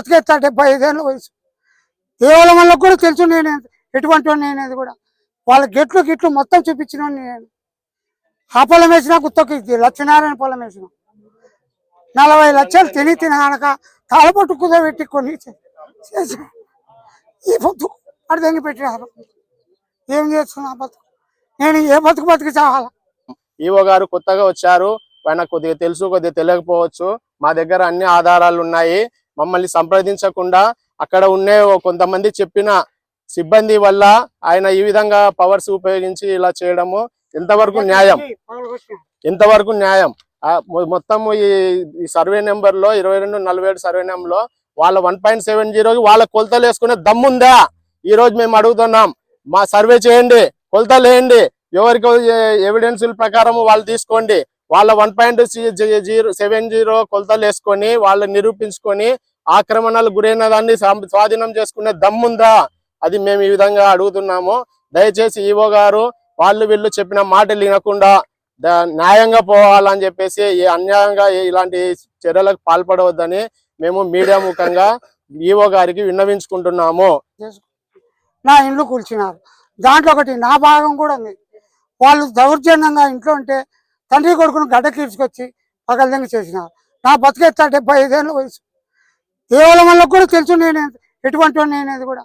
బతికేస్తా డెబ్బై ఐదేళ్ళ వయసు. దేవుళ్ళ వల్ల కూడా తెలుసు నేను ఎటువంటి వాడిని నేనేది కూడా. వాళ్ళ గెట్లు గిట్లు మొత్తం చూపించిన నేను. ఆ పొలం వేసినా గుత్తకి లక్ష్మీనారాయణ పొలం వేసిన. నలభై లక్షలు తిని తినక తాళపట్టు కుదబెట్టి కొన్ని చేసి. ఈ పొద్దు అడిదంగి పెట్టినారు. ఏం చేస్తున్నా బతుకు నేను ఏ బతుకు బతికి చావాలా? ఈవో గారు కొత్తగా వచ్చారు. ఆయన కొద్దిగా తెలుసు కొద్దిగా తెలియకపోవచ్చు. మా దగ్గర అన్ని ఆధారాలు ఉన్నాయి. మమ్మల్ని సంప్రదించకుండా అక్కడ ఉండే కొంతమంది చెప్పిన సిబ్బంది వల్ల ఆయన ఈ విధంగా పవర్స్ ఉపయోగించి ఇలా చేయడము ఎంతవరకు న్యాయం. ఎంతవరకు న్యాయం. మొత్తం ఈ సర్వే నెంబర్లో ఇరవై రెండు నలభై ఏడు సర్వే నెంబర్లో వాళ్ళ వన్ పాయింట్ సెవెన్ జీరోకి వాళ్ళ కొలతలు వేసుకునే దమ్ముందా ఈ రోజు మేము అడుగుతున్నాం. మా సర్వే చేయండి. కొలతలు వేయండి. ఎవరికి ఎవిడెన్స్ ప్రకారం వాళ్ళు తీసుకోండి. వాళ్ళ one point zero seven zero కొలతలు వేసుకొని వాళ్ళు నిరూపించుకొని ఆక్రమణలు గురైన దాన్ని స్వాధీనం చేసుకునే దమ్ముందా అది మేము ఈ విధంగా అడుగుతున్నాము. దయచేసి ఈవో గారు వాళ్ళు వీళ్ళు చెప్పిన మాటలు వినకుండా న్యాయంగా పోవాలని చెప్పేసి ఏ అన్యాయంగా ఇలాంటి చర్యలకు పాల్పడవద్దని మేము మీడియా ముఖంగా ఈవో గారికి విన్నవించుకుంటున్నాము. నా ఇండ్లు కూల్చినారు. దాంట్లో ఒకటి నా భాగం కూడా ఉంది. వాళ్ళు దౌర్జన్యంగా ఇంట్లో ఉంటే తండ్రి కొడుకును గడ్డ తీసుకొచ్చి పగలదంగా చేసినారు నా బతికెత్తా డెబ్బై ఐదేళ్ళ వయసు. కేవలం వల్ల కూడా తెలుసు నేను ఎటువంటి వాడిని నేనేది కూడా.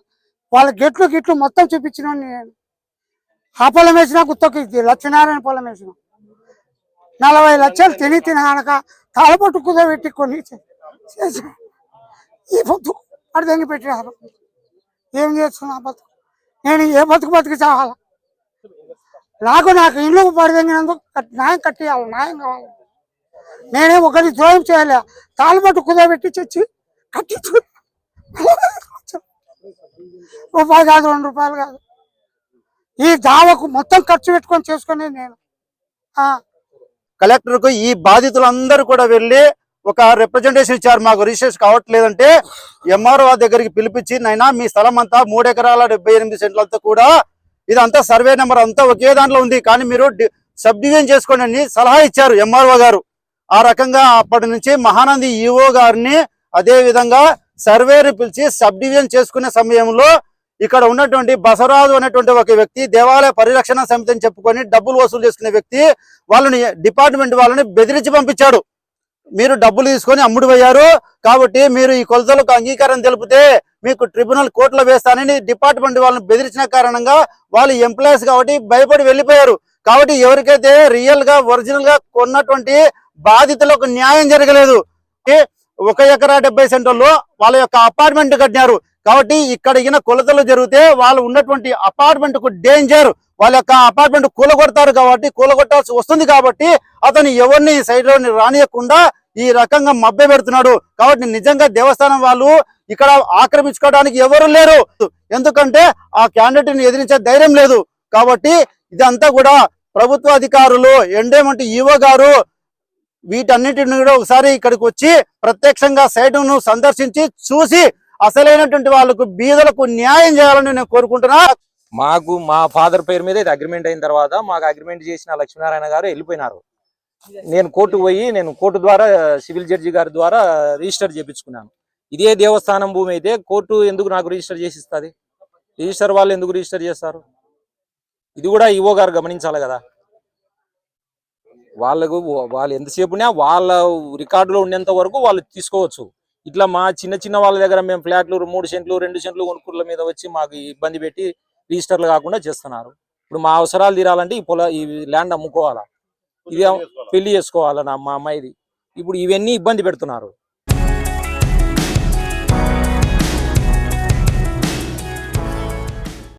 వాళ్ళ గెట్లు గిట్లు మొత్తం చూపించిన నేను. ఆ పొలం వేసినా గుత్తకి లక్ష్మీనారాయణ పొలం వేసిన. నలభై లక్షలు తిని తినక తాళపట్టు కుదబెట్టి కొన్ని చే- ఈ పొద్దు అడిదంగి పెట్టినారు. ఏం చేస్తున్నా బతుకు? నేను ఏ బతుకు బతికి చావాలా నాకు నాకు ఇల్లు పడిదంగినందుకు న్యాయం కట్టేయాలి న్యాయం కావాలి. నేనే ఒకటి ద్రోహం చేయాలి. తాళపట్టు కుదబెట్టి చచ్చి కట్టించు రూపాయి కాదు రెండు రూపాయలు కాదు. ఈ దావకు మొత్తం ఖర్చు పెట్టుకొని చేసుకునే నేను. ఆ, కలెక్టర్కు ఈ బాధితులందరూ కూడా వెళ్ళి ఒక రిప్రజెంటేషన్ ఇచ్చారు. మాకు రిజిస్ట్రేషన్ కావట్లేదంటే ఎంఆర్ఓ దగ్గరికి పిలిపించి నైనా మీ స్థలం అంతా మూడు ఎకరాల డెబ్బై ఎనిమిది సెంట్లంతా కూడా ఇదంతా సర్వే నెంబర్ అంతా ఒకే దాంట్లో ఉంది. కానీ మీరు సబ్ డివిజన్ చేసుకోండి సలహా ఇచ్చారు ఎంఆర్ఓ గారు. ఆ రకంగా అప్పటి నుంచి మహానంది ఈఓ గారిని అదే విధంగా సర్వేని పిలిచి సబ్ డివిజన్ చేసుకునే సమయంలో ఇక్కడ ఉన్నటువంటి బసవరాజు అనేటువంటి ఒక వ్యక్తి దేవాలయ పరిరక్షణ సమితి అని చెప్పుకొని డబ్బులు వసూలు చేసుకునే వ్యక్తి వాళ్ళని డిపార్ట్మెంట్ వాళ్ళని బెదిరించి పంపించాడు. మీరు డబ్బులు తీసుకొని అమ్ముడు పోయారు. కాబట్టి మీరు ఈ కొలతలకు అంగీకారం తెలిపితే మీకు ట్రిబ్యునల్ కోర్టులో వేస్తానని డిపార్ట్మెంట్ వాళ్ళని బెదిరించిన కారణంగా వాళ్ళు ఎంప్లాయీస్ కాబట్టి భయపడి వెళ్ళిపోయారు. కాబట్టి ఎవరికైతే రియల్గా ఒరిజినల్గా కొన్నటువంటి బాధితులకు న్యాయం జరగలేదు ఒక ఎకరా డెబ్బై సెంటర్లో వాళ్ళ యొక్క అపార్ట్మెంట్ కట్టినారు. కాబట్టి ఇక్కడ ఈయన కొలతలు జరిగితే వాళ్ళు ఉన్నటువంటి అపార్ట్మెంట్కు డేంజర్ వాళ్ళ యొక్క అపార్ట్మెంట్ కూలగొడతారు కాబట్టి కూలగొట్టాల్సి వస్తుంది కాబట్టి అతను ఎవరిని సైడ్లోని రానియకుండా ఈ రకంగా మభ్య పెడుతున్నాడు. కాబట్టి నిజంగా దేవస్థానం వాళ్ళు ఇక్కడ ఆక్రమించుకోవడానికి ఎవరు లేరు. ఎందుకంటే ఆ క్యాండిడేట్ని ఎదిరించే ధైర్యం లేదు. కాబట్టి ఇదంతా కూడా ప్రభుత్వ అధికారులు ఎండేమంటే ఈవో గారు వీటన్నిటిని కూడా ఒకసారి ఇక్కడికి వచ్చి ప్రత్యక్షంగా సైటును సందర్శించి చూసి అసలైనటువంటి వాళ్ళకు బీదలకు న్యాయం చేయాలని నేను కోరుకుంటున్నా. మాకు మా ఫాదర్ పేరు మీద ఇది అగ్రిమెంట్ అయిన తర్వాత మాకు అగ్రిమెంట్ చేసిన లక్ష్మీనారాయణ గారు వెళ్ళిపోయినారు. నేను కోర్టు పోయి నేను కోర్టు ద్వారా సివిల్ జడ్జి గారి ద్వారా రిజిస్టర్ చేయించుకున్నాను ఇదే దేవస్థానం భూమి అయితే కోర్టు ఎందుకు నాకు రిజిస్టర్ చేసి ఇస్తుంది? రిజిస్టర్ వాళ్ళు ఎందుకు రిజిస్టర్ చేస్తారు? ఇది కూడా ఈవో గారు గమనించాలి కదా. వాళ్ళకు వాళ్ళు ఎంతసేపునే వాళ్ళ రికార్డులో ఉండేంత వరకు వాళ్ళు తీసుకోవచ్చు. ఇట్లా మా చిన్న చిన్న వాళ్ళ దగ్గర మేము ఫ్లాట్లు మూడు సెంట్లు రెండు సెంట్లు కొనుక్కుల మీద వచ్చి మాకు ఇబ్బంది పెట్టి రిజిస్టర్లు కాకుండా చేస్తున్నారు. ఇప్పుడు మా అవసరాలు తీరాలంటే ఈ పొల ఈ ల్యాండ్ అమ్ముకోవాలా. ఇది పెళ్ళి చేసుకోవాలా నా మా అమ్మాయిది. ఇప్పుడు ఇవన్నీ ఇబ్బంది పెడుతున్నారు.